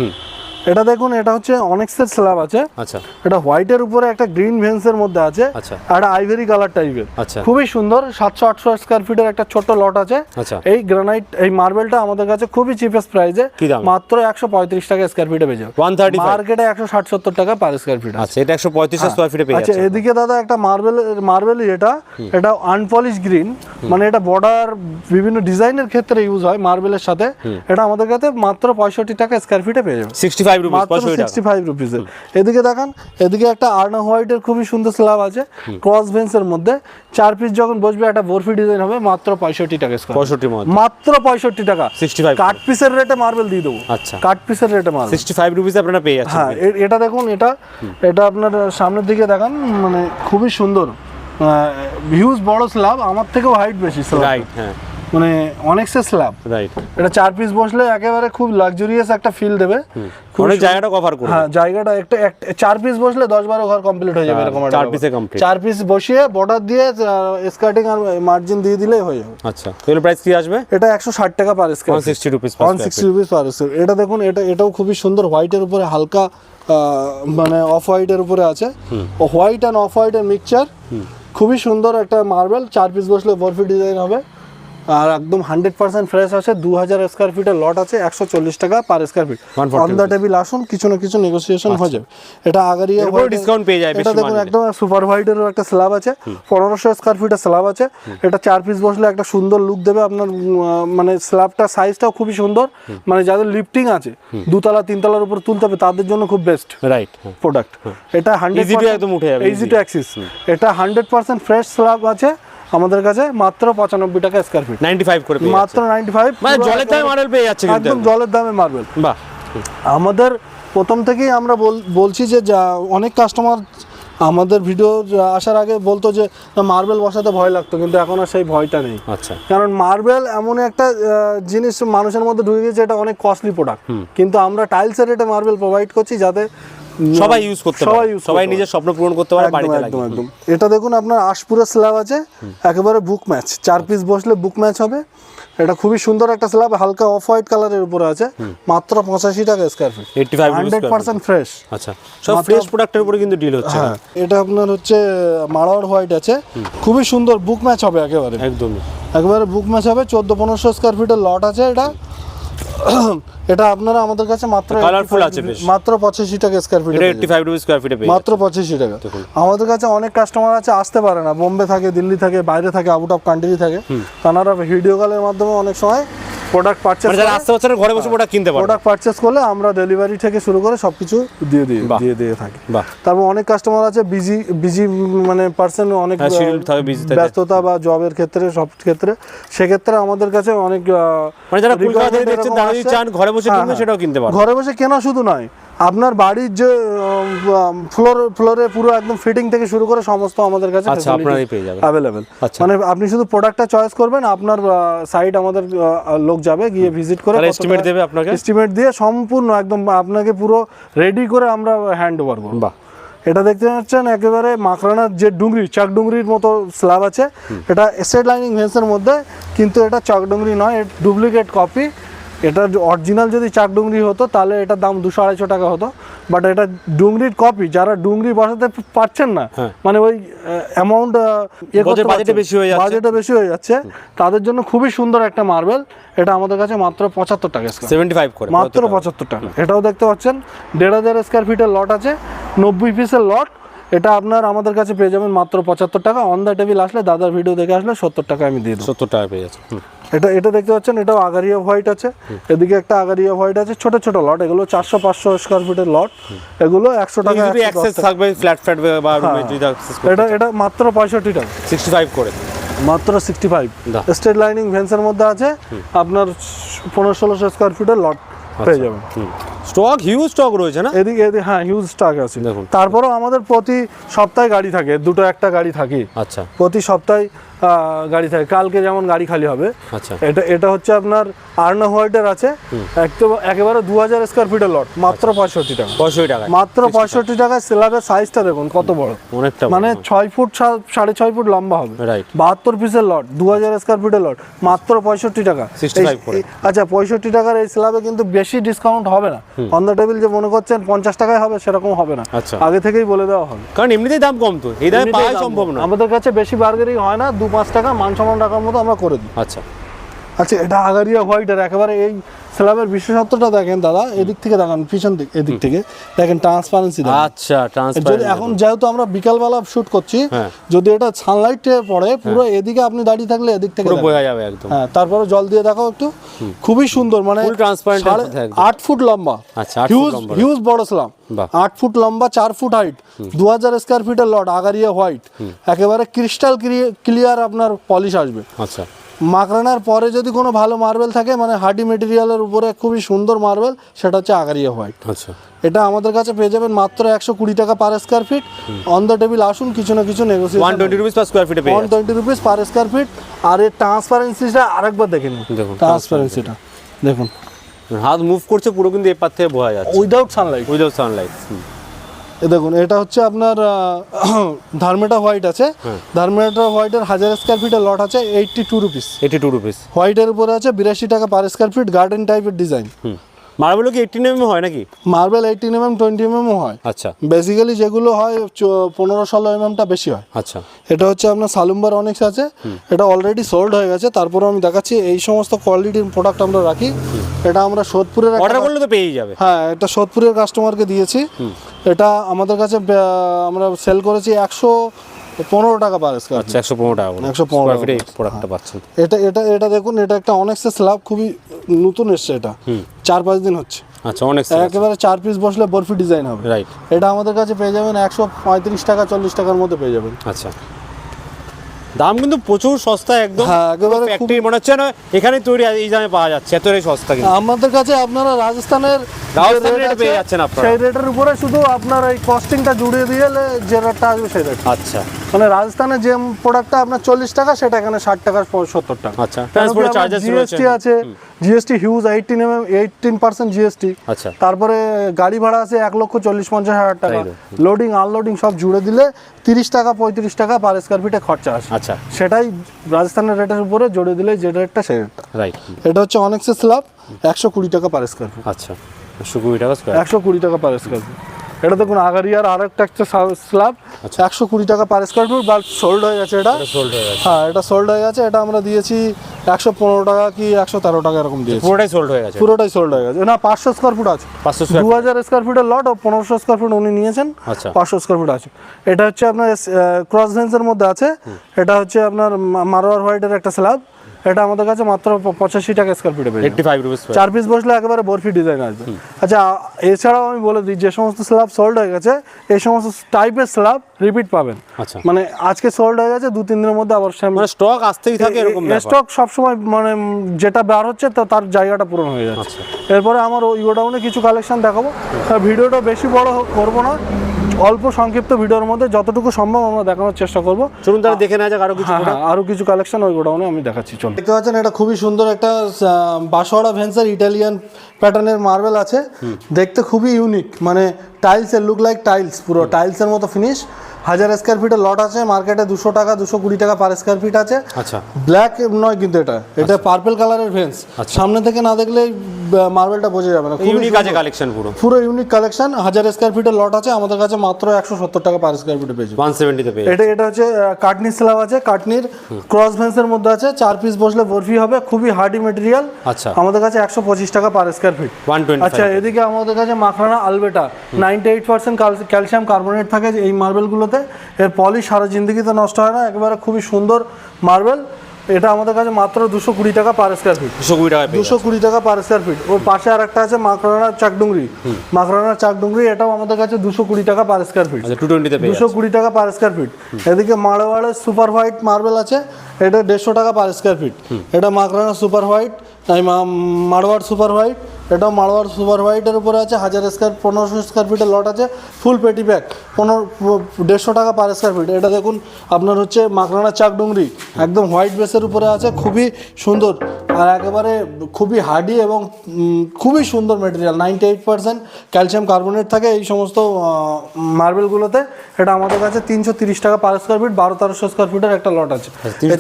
Speaker 1: এটা দেখুন এটা হচ্ছে অনেক্সের স্ল্যাব আছে।
Speaker 2: আচ্ছা।
Speaker 1: এটা হোয়াইটের উপরে একটা গ্রিন ভেন্সের মধ্যে আছে।
Speaker 2: আচ্ছা।
Speaker 1: একটা আইভেরি কালার টাইপের।
Speaker 2: আচ্ছা।
Speaker 1: খুবই সুন্দর সাতশো আটশো স্কোয়ার ফিটের একটা ছোট লট আছে।
Speaker 2: আচ্ছা।
Speaker 1: এই গ্রানাইট এই মার্বেলটা আমাদের কাছে খুবই চিপেস্ট প্রাইসে মাত্র একশো পঁয়ত্রিশ টাকা স্কোয়ার ফিটে পেয়ে যাবে
Speaker 2: ওয়ান থার্টি
Speaker 1: মার্কেটে একশো ষাট সত্তর টাকা পার স্কোয়ার ফিট
Speaker 2: আচ্ছা এটা একশো পঁয়ত্রিশ স্কোয়ার ফিটে পেয়ে
Speaker 1: আচ্ছা এদিকে দাদা একটা মার্বেল মার্বেলই এটা। এটা আনপলিশ গ্রিন মানে এটা বর্ডার বিভিন্ন ডিজাইনের ক্ষেত্রে ইউজ হয় মার্বেলের সাথে। এটা আমাদের কাছে মাত্র পঁয়ষট্টি টাকা স্কোয়ার ফিটে পেয়ে যাবে
Speaker 2: সিক্সটি রুপিস পঁয়ষট্টি
Speaker 1: রুপিসে এদিকে দেখান এদিকে একটা আর্না হোয়াইটের খুবই সুন্দর স্ল্যাব আছে ক্রস ভেন্সের মধ্যে। চার পিস যখন বসবে একটা বরফি ডিজাইন হবে মাত্র পঁয়ষট্টি টাকা স্কোয়ার
Speaker 2: পঁয়ষট্টির
Speaker 1: মাত্র। পঁয়ষট্টি টাকা।
Speaker 2: সিক্সটি ফাইভ
Speaker 1: কাট পিসের রেটে মার্বেল দিয়ে দেবো।
Speaker 2: আচ্ছা।
Speaker 1: কাট পিসের রেটে মার্বেল
Speaker 2: সিক্সটি ফাইভ রুপিস আপনারা পেয়ে যাচ্ছেন।
Speaker 1: হ্যাঁ এটা দেখুন এটা এটা আপনার সামনের দিকে দেখান মানে খুবই সুন্দর। হিউজ বড় স্ল্যাব আমার থেকেও হাইট বেশি স্ল্যাব
Speaker 2: রাইট হ্যাঁ।
Speaker 1: মানে অনেক সে স্ল্যাব
Speaker 2: রাইট
Speaker 1: এটা চার পিস বসলে একেবারে খুব লাক্সারিয়াস একটা ফিল দেবে।
Speaker 2: অনেক জায়গাটা কভার করবে।
Speaker 1: হ্যাঁ জায়গাটা একটা চার পিস বসলে দশ বারো ঘর কমপ্লিট হয়ে যাবে
Speaker 2: হ্যাঁ,
Speaker 1: এরকম
Speaker 2: চার এ complete।
Speaker 1: চার পিস বসিয়ে বর্ডার দিয়ে স্কার্টিং আর মার্জিন দিয়ে দিলেই হয়ে যাবে।
Speaker 2: আচ্ছা এর প্রাইস কি আসবে?
Speaker 1: এটা একশো ষাট টাকা per square
Speaker 2: 160 rupees per
Speaker 1: one sixty rupees per square এটা দেখুন এটা এটাও খুবই সুন্দর হোয়াইটের উপরে হালকা মানে অফ হোয়াইটের উপরে আছে। হোয়াইট অ্যান্ড অফ হোয়াইটের মিক্সচার খুবই সুন্দর একটা মার্বেল চার পিস বসলে বরফি ডিজাইন হবে। আর একদম হান্ড্রেড পার্সেন্ট ফ্রেশ আছে দু হাজার স্কোয়ার ফিটের লট আছে একশো চল্লিশ টাকা per square feet
Speaker 2: 140
Speaker 1: on the table আসুন কিছু না কিছু নেগোসিয়েশন হয়ে যাবে। এটা white-
Speaker 2: discount পেয়ে যায়
Speaker 1: এটা দেখুন একদম সুপার হোয়াইটেরও একটা স্ল্যাব আছে পনেরোশো স্কোয়ার ফিটের স্ল্যাব আছে। এটা চার পিস বসলে একটা সুন্দর লুক দেবে আপনার মানে স্ল্যাবটা সাইজটাও খুবই সুন্দর। মানে যাদের লিফটিং আছে দুতলা তিনতলার উপর তুলতে হবে তাদের জন্য খুব বেস্ট
Speaker 2: রাইট
Speaker 1: প্রোডাক্ট এটা হান্ড্রেড
Speaker 2: যাবে,
Speaker 1: ইজি টু অ্যাক্সিস এটা হান্ড্রেড পার্সেন্ট ফ্রেশ স্ল্যাব আছে আমাদের কাছে মাত্র পঁচানব্বই টাকা স্কোয়ার ফিট
Speaker 2: 95 করে
Speaker 1: মাত্র নাইনটি ফাইভ
Speaker 2: মানে জলের দামে মার্বেল পেয়ে যাচ্ছে
Speaker 1: একদম জলের দামে মার্বেল
Speaker 2: বাহ।
Speaker 1: আমাদের প্রথম থেকেই আমরা বলছি যে যা অনেক কাস্টমার আমাদের ভিডিও আসার আগে বলতো যে মার্বেল বসাতে ভয় লাগতো। কিন্তু এখন আর সেই ভয়টা নেই।
Speaker 2: আচ্ছা।
Speaker 1: কারণ মার্বেল এমন একটা জিনিস মানুষের মধ্যে ঢুকে গেছে এটা অনেক কস্টলি প্রোডাক্ট কিন্তু আমরা টাইলসের রেটে মার্বেল প্রোভাইড করছি যাতে
Speaker 2: সবাই ইউজ করতে
Speaker 1: সবাই
Speaker 2: পারে সবাই নিজের স্বপ্ন পূরণ করতে পারে বাড়িতে
Speaker 1: একদম একদম এটা দেখুন আপনার আশপুরের স্ল্যাব আছে। একেবারে বুক ম্যাচ চার পিস বসলে বুক ম্যাচ হবে। এটা খুবই সুন্দর একটা স্ল্যাব হালকা অফ হোয়াইট কালারের উপরে আছে। মাত্র পঁচাশি টাকা square feet
Speaker 2: 85 rupees
Speaker 1: hundred percent fresh
Speaker 2: আচ্ছা সব ফ্রেশ প্রোডাক্টের উপরে কিন্তু ডিল হচ্ছে।
Speaker 1: হ্যাঁ এটা আপনার হচ্ছে মারোয়ার হোয়াইট আছে। খুবই সুন্দর বুক ম্যাচ হবে একেবারে।
Speaker 2: একদমই।
Speaker 1: একেবারে বুক ম্যাচ হবে। চোদ্দ পনেরোশো স্কোয়ার ফিটের লট আছে এটা। এটা আপনারা আমাদের কাছে মাত্র
Speaker 2: কালারফুল
Speaker 1: 85
Speaker 2: আছে
Speaker 1: মাত্র পঁচাশি টাকা স্কোয়ার ফিট
Speaker 2: এটা 85 রুপিস স্কয়ার ফিটে
Speaker 1: মাত্র পঁচাশি টাকা। আমাদের কাছে অনেক কাস্টমার আছে আসতে পারে না। বোম্বে থাকে দিল্লি থাকে বাইরে থাকে আউট অফ কান্ট্রি থাকে। তারা ভিডিও কলের মাধ্যমে অনেক সময় প্রোডাক্ট পারচেজ
Speaker 2: মানে যারা আসতে পারছে না, ঘরে বসে প্রোডাক্ট কিনতে পারবে
Speaker 1: প্রোডাক্ট পারচেস করলে আমরা ডেলিভারি থেকে শুরু করে সবকিছু দিয়ে দিয়ে
Speaker 2: বাহ।
Speaker 1: দিয়ে দিয়ে থাকি তারপর অনেক কাস্টমার আছে বিজি বিজি মানে পার্সন অনেক
Speaker 2: হ্যাঁ।
Speaker 1: ব্যস্ততা বা জবের ক্ষেত্রে সব ক্ষেত্রে সেক্ষেত্রে আমাদের কাছে অনেক
Speaker 2: মানে যারা কলকাতা থেকে দেখছেন তারা যদি চান ঘরে বসে কিনবে
Speaker 1: হ্যাঁ।
Speaker 2: সেটাও কিনতে পারবে
Speaker 1: ঘরে বসে কেনা শুধু নয় আপনার বাড়ির যে ফ্লোর ফ্লোরে পুরো একদম ফিটিং থেকে শুরু করে সমস্ত আমাদের কাছে
Speaker 2: আচ্ছা, আপনারাই পেয়ে যাবেন।
Speaker 1: অ্যাভেলেবেল
Speaker 2: আচ্ছা।
Speaker 1: মানে আপনি শুধু প্রোডাক্টটা চয়েস করবেন আপনার সাইট আমাদের লোক যাবে গিয়ে ভিজিট করে
Speaker 2: estimate দেবে আপনাকে?
Speaker 1: এস্টিমেট দিয়ে সম্পূর্ণ একদম আপনাকে পুরো রেডি করে আমরা হ্যান্ড ওভার করব
Speaker 2: বাহ
Speaker 1: এটা দেখতে পাচ্ছেন একেবারে মাকড়ানার যে ডুংরি চাক ডুংরির মতো স্ল্যাব আছে এটা এসেট লাইনিং ভেন্সের মধ্যে কিন্তু এটা চাক ডুংরি নয় ডুপ্লিকেট কপি এটা অরিজিনাল যদি চাক ডুংরি হতো তাহলে এটার দাম দুশো আড়াইশো টাকা হতো। বাট এটা ডুংরির কপি যারা ডুংরি বসাতে পারছেন না
Speaker 2: হ্যাঁ।
Speaker 1: মানে ওই অ্যামাউন্ট
Speaker 2: ওদের বেশি হয়ে যাচ্ছে।
Speaker 1: বাজেটে বেশি হয়ে যাচ্ছে। তাদের জন্য খুবই সুন্দর একটা মার্বেল এটা আমাদের কাছে মাত্র পঁচাত্তর টাকা সেভেন্টি
Speaker 2: ফাইভ করে
Speaker 1: মাত্র পঁচাত্তর টাকা। এটাও দেখতে পাচ্ছেন দেড় হাজার স্কোয়ার ফিটের লট আছে। নব্বই পিসের লট এটা আপনার আমাদের কাছে পেয়ে যাবেন মাত্র পঁচাত্তর টাকা। অন দ্য টেবিল আসলে দাদার ভিডিও দেখে আসলে সত্তর টাকা আমি দিয়ে দেবো।
Speaker 2: 70 টাকা পেয়ে যাচ্ছে।
Speaker 1: এটা এটা দেখতে পাচ্ছেন এটাও আগারিয়া হোয়াইট আছে। এদিকে একটা আগারিয়া হোয়াইট আছে ছোট ছোট লট এগুলো চারশো পাঁচশো স্কোয়ার ফিটের লট এগুলো একশো টাকা
Speaker 2: যদি
Speaker 1: 110
Speaker 2: অ্যাক্সেস
Speaker 1: টাকা।
Speaker 2: থাকবে ফ্ল্যাট ফ্ল্যাট বা রুমে
Speaker 1: হ্যাঁ। এটা এটা মাত্র পঁয়ষট্টি টাকা
Speaker 2: 65 করে।
Speaker 1: মাত্র সিক্সটি ফাইভ। স্টেট লাইনিং ভেন্সের মধ্যে আছে। আপনার পনেরো ষোলোশো স্কোয়ার ফিটের লট পেয়ে যাবেন।
Speaker 2: স্টক হিউজ স্টক রয়েছে না?
Speaker 1: এদিকে এদিকে হ্যাঁ হিউজ স্টক আছে।
Speaker 2: দেখুন।
Speaker 1: তারপরেও আমাদের প্রতি সপ্তাহে গাড়ি থাকে দুটো একটা গাড়ি থাকে।
Speaker 2: আচ্ছা।
Speaker 1: প্রতি সপ্তাহে গাড়ি থাকে। কালকে যেমন গাড়ি খালি হবে
Speaker 2: আচ্ছা।
Speaker 1: এটা এটা হচ্ছে আপনার আর্না হোয়াইটের আছে। একেবারে দু হাজার স্কোয়ার ফিটের লট মাত্র পঁয়ষট্টি টাকা।
Speaker 2: 65 টাকা
Speaker 1: মাত্র পঁয়ষট্টি টাকায় স্ল্যাবের সাইজটা দেখুন কত বড়।
Speaker 2: অনেকটা
Speaker 1: মানে ছয় ফুট সাড়ে ছয় ফুট লম্বা হবে।
Speaker 2: রাইট
Speaker 1: বাহাত্তর পিসের লট দু হাজার স্কোয়ার ফিটের লট মাত্র পঁয়ষট্টি টাকা।
Speaker 2: 65
Speaker 1: এই-
Speaker 2: করে।
Speaker 1: এই- আচ্ছা পঁয়ষট্টি টাকার এই স্ল্যাবে কিন্তু বেশি ডিসকাউন্ট হবে না। অন দ্য টেবিল যে মনে করছেন পঞ্চাশ টাকায় হবে সেরকম হবে না।
Speaker 2: আচ্ছা।
Speaker 1: আগে থেকেই বলে দেওয়া হবে।
Speaker 2: কারণ এমনিতেই দাম কম তো। এই দামে পাওয়া সম্ভব না
Speaker 1: আমাদের কাছে বেশি বার্গেরিং হয় না দু পাঁচ টাকা মান সম্মান টাকার মতো আমরা করে দিই।
Speaker 2: আচ্ছা।
Speaker 1: আচ্ছা এটা আগারিয়া হোয়াইট আর একেবারে এই স্ল্যাবের বিশেষত্বটা দেখেন দাদা এদিক থেকে দেখান পিছন দিক এদিক থেকে। দেখেন ট্রান্সপারেন্সি
Speaker 2: আচ্ছা
Speaker 1: যদি
Speaker 2: ট্রান্সপারেন্ট
Speaker 1: এখন যেহেতু আমরা বিকালবেলা শুট করছি
Speaker 2: হ্যাঁ।
Speaker 1: যদি এটা সানলাইট পড়ে পুরো এদিকে আপনি দাঁড়িয়ে থাকলে এদিক থেকে
Speaker 2: পুরো বোঝা যাবে একদম।
Speaker 1: হ্যাঁ তারপরে জল দিয়ে দেখো একটু। খুবই সুন্দর মানে সাড়ে-
Speaker 2: এর
Speaker 1: আট ফুট লম্বা।
Speaker 2: আচ্ছা,
Speaker 1: হিউজ
Speaker 2: লম্বা।
Speaker 1: হিউজ বড় স্লাম
Speaker 2: বাহ।
Speaker 1: আট ফুট লম্বা চার ফুট হাইট দু হাজার স্কোয়ার ফিটের লট আগারিয়া হোয়াইট একেবারে ক্রিস্টাল ক্লিয়ার আপনার পলিশ আসবে।
Speaker 2: আচ্ছা।
Speaker 1: মাকরানার পরে যদি কোনো ভালো মার্বেল থাকে মানে হার্ডি মেটেরিয়ালের উপরে খুবই সুন্দর মার্বেল সেটা হচ্ছে আগারিয়া হোয়াইট
Speaker 2: আচ্ছা।
Speaker 1: এটা আমাদের কাছে পেয়ে যাবেন মাত্র একশো কুড়ি টাকা per square feet on the table আসুন কিছু না কিছু
Speaker 2: one
Speaker 1: negotiation
Speaker 2: twenty rupees per square ফিটে
Speaker 1: one twenty rupees per square feet আর এর ট্রান্সপারেন্সিটা আরেকবার দেখে নিন।
Speaker 2: দেখুন,
Speaker 1: ট্রান্সপারেন্সিটা দেখুন।
Speaker 2: হাত মুভ করছে পুরো কিন্তু এপার থেকে বোঝা যাচ্ছে।
Speaker 1: উইদাউট সানলাইট
Speaker 2: উইদাউট সানলাইট
Speaker 1: দেখুন এটা হচ্ছে আপনার ধারমেটা হোয়াইট আছে। ধারমেটা হোয়াইটের হাজার স্কোয়ার ফিটের লট আছে eighty two rupees
Speaker 2: eighty two rupees
Speaker 1: হোয়াইটের উপরে আছে বিরাশি টাকা পার স্কোয়ার ফিট গার্ডেন টাইপের ডিজাইন
Speaker 2: মার্বেলও কি এইটিন এম হয় নাকি?
Speaker 1: Marble eighteen M M twenty এমএমও হয়।
Speaker 2: আচ্ছা।
Speaker 1: বেসিক্যালি যেগুলো হয় পনেরো ষোলো এমএমটা বেশি হয়।
Speaker 2: আচ্ছা।
Speaker 1: এটা হচ্ছে আপনার সালুম্বার অনেক্স আছে। এটা অলরেডি সোল্ড হয়ে গেছে। তারপরে আমি দেখাচ্ছি এই সমস্ত কোয়ালিটির প্রোডাক্ট আমরা রাখি। এটা আমরা সোদপুরের
Speaker 2: অর্ডার করলে তো পেয়েই যাবে।
Speaker 1: হ্যাঁ এটা সোদপুরের কাস্টমারকে দিয়েছি। এটা আমাদের কাছে আমরা সেল করেছি একশো পনেরো টাকা পার স্কোয়ার
Speaker 2: আচ্ছা একশো পনেরো টাকা
Speaker 1: 115
Speaker 2: স্কোয়ার ফিটে প্রোডাক্টটা পাচ্ছেন।
Speaker 1: এটা এটা এটা দেখুন এটা একটা অনেকটা স্ল্যাব খুবই নতুন এসছে এটা। চার পাঁচ দিন হচ্ছে।
Speaker 2: আচ্ছা অনেক
Speaker 1: একেবারে চার পিস বসলে বরফি ডিজাইন হবে।
Speaker 2: রাইট
Speaker 1: এটা আমাদের কাছে পেয়ে যাবেন একশো পঁয়ত্রিশ টাকা চল্লিশ টাকার মধ্যে পেয়ে যাবেন।
Speaker 2: আচ্ছা। দাম কিন্তু প্রচুর সস্তা একদম
Speaker 1: হ্যাঁ, একেবারে
Speaker 2: ফ্যাক্টরি মনে হচ্ছে না এখানে তৈরি এই দামে পাওয়া যাচ্ছে এতটাই সস্তা কিন্তু।
Speaker 1: আমাদের কাছে আপনারা রাজস্থানের
Speaker 2: রাজস্থানের পেয়ে যাচ্ছেন আপনারা।
Speaker 1: সেই রেটের উপরে শুধু আপনার এই কস্টিংটা জুড়িয়ে দিয়ে যে রেটটা আসবে সেই রেট
Speaker 2: আচ্ছা।
Speaker 1: মানে রাজস্থানে যে প্রোডাক্টটা আপনার চল্লিশ টাকা সেটা এখানে ষাট টাকা সত্তর টাকা।
Speaker 2: আচ্ছা,
Speaker 1: জিএসটি আছে GST huge eighteen M eighteen percent GST
Speaker 2: আচ্ছা।
Speaker 1: তারপরে গাড়ি ভাড়া আছে এক লক্ষ চল্লিশ পঞ্চাশ হাজার টাকা। লোডিং আনলোডিং সব জুড়ে দিলে তিরিশ টাকা পঁয়ত্রিশ টাকা পার স্কোয়ার ফিটে খরচা আসে।
Speaker 2: আচ্ছা।
Speaker 1: সেটাই রাজস্থানের রেটের উপরে জড়িয়ে দিলে যে রেটটা সেই রেটটা।
Speaker 2: রাইট
Speaker 1: এটা হচ্ছে অনেক্সের স্ল্যাব একশো কুড়ি টাকা পার স্কোয়ার
Speaker 2: আচ্ছা একশো কুড়ি টাকা
Speaker 1: একশো কুড়ি টাকা পার স্কোয়ার এটা দেখুন আগারিয়ার আর একটা একটা স্ল্যাব।
Speaker 2: আচ্ছা।
Speaker 1: একশো কুড়ি টাকা per square foot but sold হয়ে গেছে এটা।
Speaker 2: সোল্ড হয়ে গেছে।
Speaker 1: হ্যাঁ এটা সোল্ড হয়ে গেছে। এটা আমরা দিয়েছি একশো পনেরো টাকা কি একশো তেরো টাকা এরকম দিয়েছি।
Speaker 2: পুরোটাই সোল্ড হয়ে গেছে।
Speaker 1: পুরোটাই সোল্ড হয়ে গেছে। না পাঁচশো স্কোয়ার ফুট আছে।
Speaker 2: পাঁচশো
Speaker 1: দু হাজার স্কোয়ার ফুটের লট ও পনেরোশো স্কোয়ার ফুট উনি নিয়েছেন।
Speaker 2: আচ্ছা।
Speaker 1: পাঁচশো স্কোয়ার ফুট আছে। এটা হচ্ছে আপনার ক্রস ভেন্সের মধ্যে আছে। এটা হচ্ছে আপনার মারোয়ার হোয়াইটের একটা স্ল্যাব এটা আমাদের কাছে মাত্র পঁচাশি টাকা স্কোয়ার ফিটে পেয়ে
Speaker 2: এইটটি ফাইভ রুপিস
Speaker 1: চার পিস বসলে একেবারে বরফি ডিজাইন আসবে। আচ্ছা এছাড়াও আমি বলে দিই যে সমস্ত স্ল্যাব সোল্ড হয়ে গেছে এই সমস্ত টাইপের স্ল্যাব রিপিট পাবেন।
Speaker 2: আচ্ছা।
Speaker 1: মানে আজকে সোল্ড হয়ে গেছে দু তিন দিনের মধ্যে আবার
Speaker 2: মানে স্টক আসতেই থাকে এরকম
Speaker 1: স্টক সবসময় মানে যেটা বার হচ্ছে তো তার জায়গাটা পূরণ হয়ে যাচ্ছে।
Speaker 2: আচ্ছা।
Speaker 1: এরপরে আমার ওই গোডাউনে কিছু কালেকশন দেখাবো। ভিডিওটা বেশি বড় করব না। অল্প সংক্ষিপ্ত ভিডিওর মধ্যে যতটুকু সম্ভব আমরা দেখানোর চেষ্টা করব।
Speaker 2: চলুন তাহলে দেখে নেওয়া যাক আরও কিছু
Speaker 1: হ্যাঁ হ্যাঁ আরও কিছু কালেকশন ওই গোডাউনে আমি দেখাচ্ছি চলুন। দেখতে পাচ্ছেন এটা খুবই সুন্দর একটা বাসোয়ারা ভেন্সার ইটালিয়ান প্যাটার্নের মার্বেল আছে। দেখতে খুবই ইউনিক মানে টাইলস এর লুক লাইক টাইলস পুরো টাইলসের মতো ফিনিশ হাজার স্কোয়ার ফিটের লট আছে মার্কেটে দুশো টাকা দুশো কুড়ি টাকা পার স্কোয়ার ফিট আছে।
Speaker 2: আচ্ছা।
Speaker 1: ব্ল্যাক নয় কিন্তু এটা। এটা পার্পল কালারের ভেন্স সামনে থেকে না দেখলে মার্বেলটা বোঝা যাবে না।
Speaker 2: ইউনিক আছে কালেকশন পুরো।
Speaker 1: পুরো ইউনিক কালেকশন হাজার স্কোয়ার ফিটের লট আছে আমাদের কাছে মাত্র একশো সত্তর টাকা পার স্কোয়ার ফিটে পেয়েছে
Speaker 2: ওয়ান সেভেন্টিতে পেয়ে
Speaker 1: এটা এটা হচ্ছে কাটনি স্ল্যাব আছে কাটনির ক্রস ভেন্সের মধ্যে আছে চার পিস বসলে বরফি হবে খুবই হার্ডি মেটেরিয়াল
Speaker 2: আচ্ছা।
Speaker 1: আমাদের কাছে একশো পঁচিশ টাকা per square feet
Speaker 2: one twenty
Speaker 1: আচ্ছা এদিকে আমাদের কাছে Makrana Albeta. Ninety eight percent calcium carbonate থাকে এই মার্বেলগুলোতে এর পলিশ সারা জিন্দগিতে নষ্ট হয় না একেবারে খুবই সুন্দর মার্বেল এটা আমাদের কাছে মাত্র দুশো কুড়ি টাকা পার স্কোয়ার ফিট
Speaker 2: দুশো কুড়ি টাকা
Speaker 1: দুশো কুড়ি টাকা পার স্কোয়ার ফিট ওর পাশে আর একটা আছে মাকরানা চাকডুংরি মাকরানা চাকডুংরি এটাও আমাদের কাছে দুশো কুড়ি টাকা পার স্কোয়ার ফিট
Speaker 2: টু টোয়েন্টিতে
Speaker 1: দুশো কুড়ি টাকা পার স্কোয়ার ফিট এদিকে মারোয়াড়ের সুপার হোয়াইট মার্বেল আছে এটা দেড়শো টাকা পার স্কোয়ার ফিট এটা মাকরানা সুপার হোয়াইট এই মা- মারোয়াড় সুপার হোয়াইট এটাও মারোয়াড় সুপার হোয়াইটের উপরে আছে হাজার স্কোয়ার পনেরোশো স্কোয়ার ফিটের লট আছে ফুল পেটি প্যাক পনেরো দেড়শো টাকা পার স্কোয়ার ফিট এটা দেখুন আপনার হচ্ছে মাকরানা চাকডুংরি একদম হোয়াইট বেসের উপরে আছে খুবই সুন্দর। আর একেবারে খুবই হার্ডি এবং খুবই সুন্দর material ninety eight percent calcium carbonate থাকে এই সমস্ত মার্বেলগুলোতে এটা আমাদের কাছে তিনশো তিরিশ টাকা পার স্কোয়ার ফিট বারো তেরোশো স্কোয়ার ফিটের একটা লট আছে।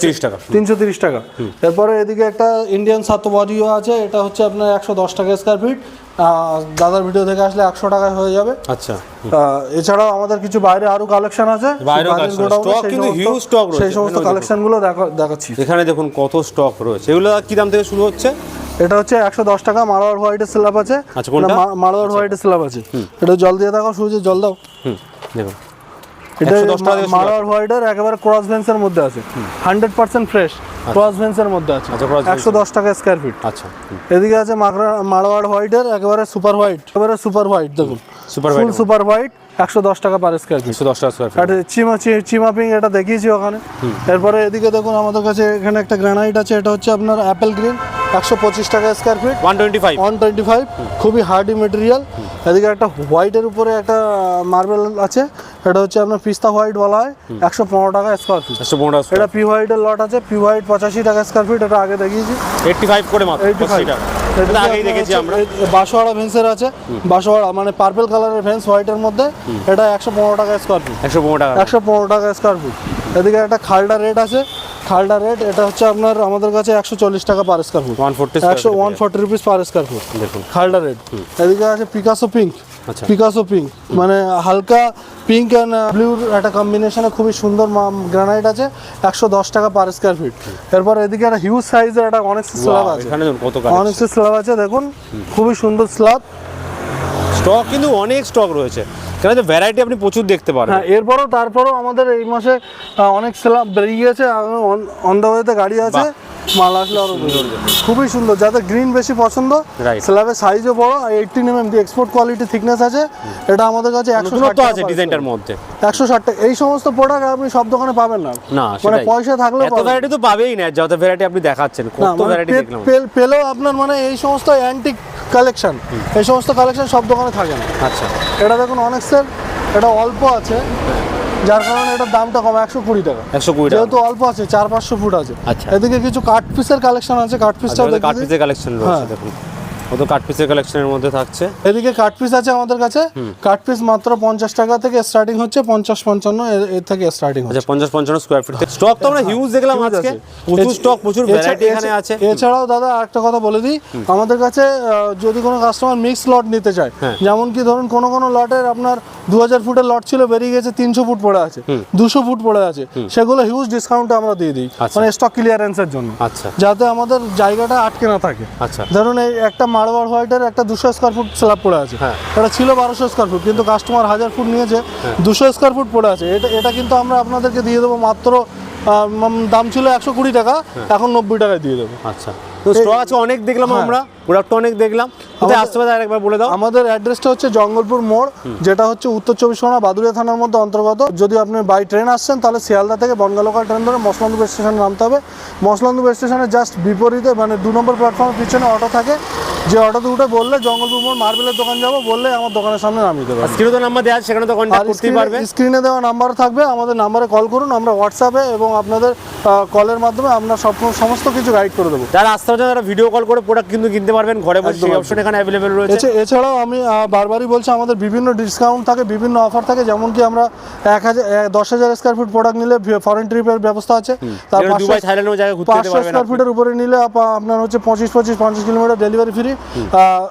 Speaker 2: তিরিশ টাকা।
Speaker 1: তিনশো তিরিশ টাকা। এরপরে এদিকে একটা ইন্ডিয়ান সাতবারিও আছে এটা হচ্ছে আপনার একশো দশ টাকা স্কোয়ার ফিট দাদার ভিডিও থেকে আসলে একশো টাকায় হয়ে যাবে।
Speaker 2: আচ্ছা
Speaker 1: এছাড়াও আমাদের কিছু বাইরে আরও কালেকশন আছে। সেই সমস্ত- কালেকশনগুলো দেখাচ্ছি।
Speaker 2: এখানে দেখুন কত স্টক রয়েছে। এগুলো কি দাম থেকে শুরু হচ্ছে?
Speaker 1: এটা হচ্ছে একশো দশ টাকা। মারোয়ার হোয়াইটের স্ল্যাব আছে।
Speaker 2: আচ্ছা,
Speaker 1: মারোয়ার হোয়াইটের স্ল্যাব আছে। এটা জল দিয়ে দেখো সূর্য জল দাও।
Speaker 2: দেখুন।
Speaker 1: এটা
Speaker 2: 110 টাকা দিয়ে শুরু
Speaker 1: মারোয়ার হোয়াইটের একেবারে ক্রস ভেন্সের মধ্যে আছে। হান্ড্রেড পার্সেন্ট ফ্রেশ ক্রস ভেন্সের মধ্যে আছে।
Speaker 2: আচ্ছা,
Speaker 1: একশো দশ টাকা স্কোয়ার ফিট
Speaker 2: আচ্ছা।
Speaker 1: এদিকে আছে মাকড়া মারওয়াড় হোয়াইটের একেবারে সুপার হোয়াইট একেবারে সুপার হোয়াইট দেখুন। ফুল সুপার হোয়াইট একশো দশ টাকা পার স্কোয়ার ফিট
Speaker 2: একশো দশ টাকা স্কোয়ার
Speaker 1: আর চিমা এটা দেখিয়েছি ওখানে। এরপরে এদিকে দেখুন আমাদের কাছে এখানে একটা গ্রানাইট আছে এটা হচ্ছে আপনার অ্যাপেল গ্রিন একশো পঁচিশ টাকা square feet
Speaker 2: one twenty five
Speaker 1: one twenty five খুবই হার্ডি মেটেরিয়াল এদিকে একটা হোয়াইটের উপরে একটা মার্বেল আছে এটা হচ্ছে আপনার পিস্তা হোয়াইট বলা হয় একশো পনেরো টাকা স্কোয়ার ফিট
Speaker 2: একশো পনেরো
Speaker 1: এটা পি হোয়াইটের লট আছে পি হোয়াইট পঁচাশি টাকা স্কোয়ার ফিট এটা আগে দেখিয়েছি।
Speaker 2: এইটটি ফাইভ করে মাত্র
Speaker 1: এইটি ফাইভ ভেন্সের আছে মানে পার্পল কালারের ভেন্স হোয়াইটের মধ্যে এটা একশো পনেরো টাকা স্কোয়ার ফিট
Speaker 2: একশো পনেরো টাকা।
Speaker 1: একশো পনেরো টাকা স্কোয়ার ফিট এদিকে একটা রেট আছে রেট এটা হচ্ছে আপনার আমাদের কাছে একশো চল্লিশ টাকা per square foot
Speaker 2: one forty
Speaker 1: একশো one forty rupees per square foot
Speaker 2: দেখুন।
Speaker 1: খালডা রেট এদিকে আছে পিকাসো পিঙ্ক। পিকাসো পিঙ্ক মানে হালকা পিঙ্ক অ্যান্ড ব্লুর একটা কম্বিনেশনে খুবই সুন্দর গ্রানাইট আছে একশো দশ টাকা পার স্কোয়ার ফিট এরপর এদিকে একটা হিউজ সাইজের একটা অনেক স্ল্যাব আছে। অনেক স্ল্যাব আছে দেখুন খুবই সুন্দর স্ল্যাব
Speaker 2: স্টক কিন্তু অনেক স্টক রয়েছে। কেন ভ্যারাইটি আপনি প্রচুর দেখতে পারেন
Speaker 1: হ্যাঁ এরপরও তারপরও আমাদের এই মাসে অনেক স্ল্যাব বেরিয়ে গেছে অন দ্য ওয়েতে গাড়ি আছে। মাল আসলে আরও খুবই সুন্দর। যাদের গ্রিন বেশি পছন্দ. স্ল্যাবের সাইজও বড় eighteen M M export quality thickness আছে। এটা আমাদের কাছে একশো
Speaker 2: নতুনত্ব আছে ডিজাইনটার মধ্যে।
Speaker 1: একশো ষাট টাকা। এই সমস্ত প্রোডাক্ট আপনি সব দোকানে পাবেন না।
Speaker 2: না
Speaker 1: মানে পয়সা থাকলেও
Speaker 2: এত ভ্যারাইটি তো পাবেই না যত ভ্যারাইটি আপনি দেখাচ্ছেন কত
Speaker 1: মানে
Speaker 2: ভ্যারাইটি দেখলাম।
Speaker 1: পেলেও আপনার মানে এই সমস্ত অ্যান্টিক কালেকশন এই সমস্ত কালেকশন সব দোকানে থাকে না।
Speaker 2: আচ্ছা।
Speaker 1: এটা দেখুন অনেক সেল এটা অল্প আছে। যার কারণে এটার দামটা কম একশো কুড়ি টাকা।
Speaker 2: একশো কুড়ি টাকা।
Speaker 1: যেহেতু অল্প আছে চার পাঁচশো ফুট আছে।
Speaker 2: আচ্ছা।
Speaker 1: এদিকে কিছু কাঠ পিসের কালেকশন আছে কাঠ পিসটাও
Speaker 2: কাঠ পিসের কালেকশন রয়েছে
Speaker 1: হ্যাঁ।
Speaker 2: দেখুন। কত কাঠ পিসের কালেকশনের মধ্যে থাকছে।
Speaker 1: এদিকে কাঠ পিস আছে আমাদের কাছে। কাঠ পিস মাত্র পঞ্চাশ টাকা থেকে স্টার্টিং হচ্ছে পঞ্চাশ পঞ্চান্ন এর- থেকে স্টার্টিং হচ্ছে।
Speaker 2: আচ্ছা পঞ্চাশ পঞ্চান্ন স্কোয়ার ফিট স্টক তো আমরা হিউজ দেখলাম আজকে। প্রচুর স্টক প্রচুর ভ্যারাইটি এখানে আছে।
Speaker 1: এছাড়াও দাদা একটা কথা বলে দিই। আমাদের কাছে যদি কোনো কাস্টমার মিক্স লট নিতে চায়
Speaker 2: হ্যাঁ।
Speaker 1: যেমন কি ধরুন কোনো কোনো লটের আপনার দু হাজার ফুটের লট ছিল বেরিয়ে গেছে তিনশো ফুট পড়ে আছে দুশো ফুট পড়ে আছে সেগুলো হিউজ ডিসকাউন্টে আমরা দিয়ে দিই।
Speaker 2: আচ্ছা।
Speaker 1: মানে স্টক ক্লিয়ারেন্সের জন্য।
Speaker 2: আচ্ছা।
Speaker 1: যাতে আমাদের জায়গাটা আটকে না থাকে।
Speaker 2: আচ্ছা।
Speaker 1: ধরুন এই একটা মারওয়ার হোয়াইটের একটা দুশো স্কোয়ার ফুট স্ল্যাব পড়ে আছে।
Speaker 2: হ্যাঁ।
Speaker 1: এটা ছিল বারোশো স্কোয়ার ফুট কিন্তু কাস্টমার হাজার ফুট নিয়েছে দুশো স্কোয়ার ফুট পড়ে আছে। এটা এটা কিন্তু আমরা আপনাদেরকে দিয়ে দেবো মাত্র দাম ছিল একশো কুড়ি টাকা এখন নব্বই টাকায় দিয়ে দেবো।
Speaker 2: আচ্ছা। তো স্টক আছে অনেক দেখলাম
Speaker 1: হ্যাঁ।
Speaker 2: আমরা। প্রোডাক্ট অনেক দেখলাম। কোথায় আসতে হবে আরেকবার বলে দাও।
Speaker 1: আমাদের অ্যাড্রেসটা হচ্ছে জঙ্গলপুর মোড় যেটা হচ্ছে উত্তর চব্বিশ পরগনা বাদুড়িয়া থানার মধ্যে অন্তর্গত। যদি আপনি বাই ট্রেন আসছেন তাহলে শিয়ালদা থেকে বনগা লোকাল ট্রেন ধরে মসলান্দুপ স্টেশনে নামতে হবে। মসলান্দুপ স্টেশনে জাস্ট বিপরীতে মানে দু নম্বর প্ল্যাটফর্মের পিছনে অটো থাকে। যে অটোতে উঠে বললে জঙ্গলপুর মোড় মার্বেলের দোকান যাব বললে আমার দোকানের সামনে নামিয়ে দেবে।
Speaker 2: স্ক্রিনে তো নাম্বার দেওয়া সেখানে তো কন্ট্যাক্ট করতেই পারবে।
Speaker 1: স্ক্রিনে দেওয়া নাম্বার থাকবে আমাদের নাম্বারে কল করুন আমরা হোয়াটসঅ্যাপে এবং আপনাদের কলের মাধ্যমে আমরা সব সমস্ত কিছু গাইড করে দেবো।
Speaker 2: যারা আসতে পারছেন তারা ভিডিও কল করে প্রোডাক্ট কিন্তু কিনতে পারবেন ঘরে বসে সেই অপশন এখানে অ্যাভেলেবেল রয়েছে।
Speaker 1: এছাড়াও আমি বারবারই বলছি আমাদের বিভিন্ন ডিসকাউন্ট থাকে বিভিন্ন অফার থাকে যেমন কি আমরা এক হাজার দশ হাজার স্কোয়ার ফিট প্রোডাক্ট নিলে ফরেন ট্রিপের ব্যবস্থা আছে। তার
Speaker 2: দুবাই জায়গায় ঘুরতে
Speaker 1: পাঁচশো স্কোয়ার। ফিটের উপরে নিলে আপ- আপনার হচ্ছে পঁচিশ পঁচিশ পঞ্চাশ কিলোমিটার ডেলিভারি ফ্রি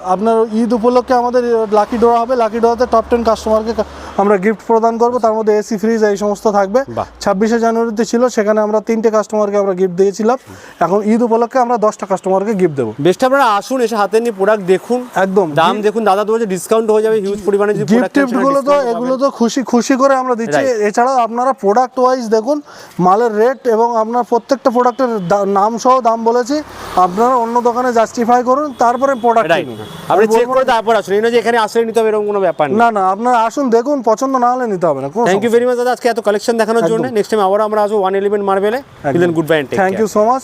Speaker 1: আপনার ঈদ উপলক্ষে আমাদের লাকি ডোয়া হবে। লাকি ডোয়াতে টপ টেন কাস্টমারকে আমরা গিফট প্রদান করব তার মধ্যে এসি ফ্রিজ এই সমস্ত থাকবে। ছাব্বিশে জানুয়ারিতে ছিল সেখানে আমরা তিনটে কাস্টমারকে আমরা গিফট দিয়েছিলাম। এখন ঈদ উপলক্ষে আমরা দশটা কাস্টমারকে গিফট দেবো।
Speaker 2: বেস্ট আপনারা আসুন এসে হাতে নিয়ে প্রোডাক্ট দেখুন।
Speaker 1: একদম।
Speaker 2: দাম দেখুন দাদা তো বলছে ডিসকাউন্ট হয়ে যাবে হিউজ পরিমাণে
Speaker 1: গিফট
Speaker 2: product নেন,
Speaker 1: টিফট
Speaker 2: সেখানে
Speaker 1: গুলো তো এগুলো তো খুশি খুশি করে আমরা দিচ্ছি। এছাড়াও আপনারা প্রোডাক্ট ওয়াইজ দেখুন মালের রেট এবং আপনার প্রত্যেকটা প্রোডাক্টের নাম সহ দাম বলেছি। আপনারা অন্য দোকানে জাস্টিফাই করুন তারপরে প্রোডাক্ট
Speaker 2: আপনি চেক করে তারপর আসুন এই যে এখানে আসলে নিতে হবে এরকম কোনো ব্যাপার
Speaker 1: না না আপনারা আসুন দেখুন পছন্দ না হলে নিতে হবে না
Speaker 2: থ্যাংক ইউ ভেরি মাচ দাদা। আজকে এত কালেকশন দেখানোর জন্য নেক্সট টাইম আবার আমরা আসব one eleven মার্বেলে goodbye
Speaker 1: thank you so much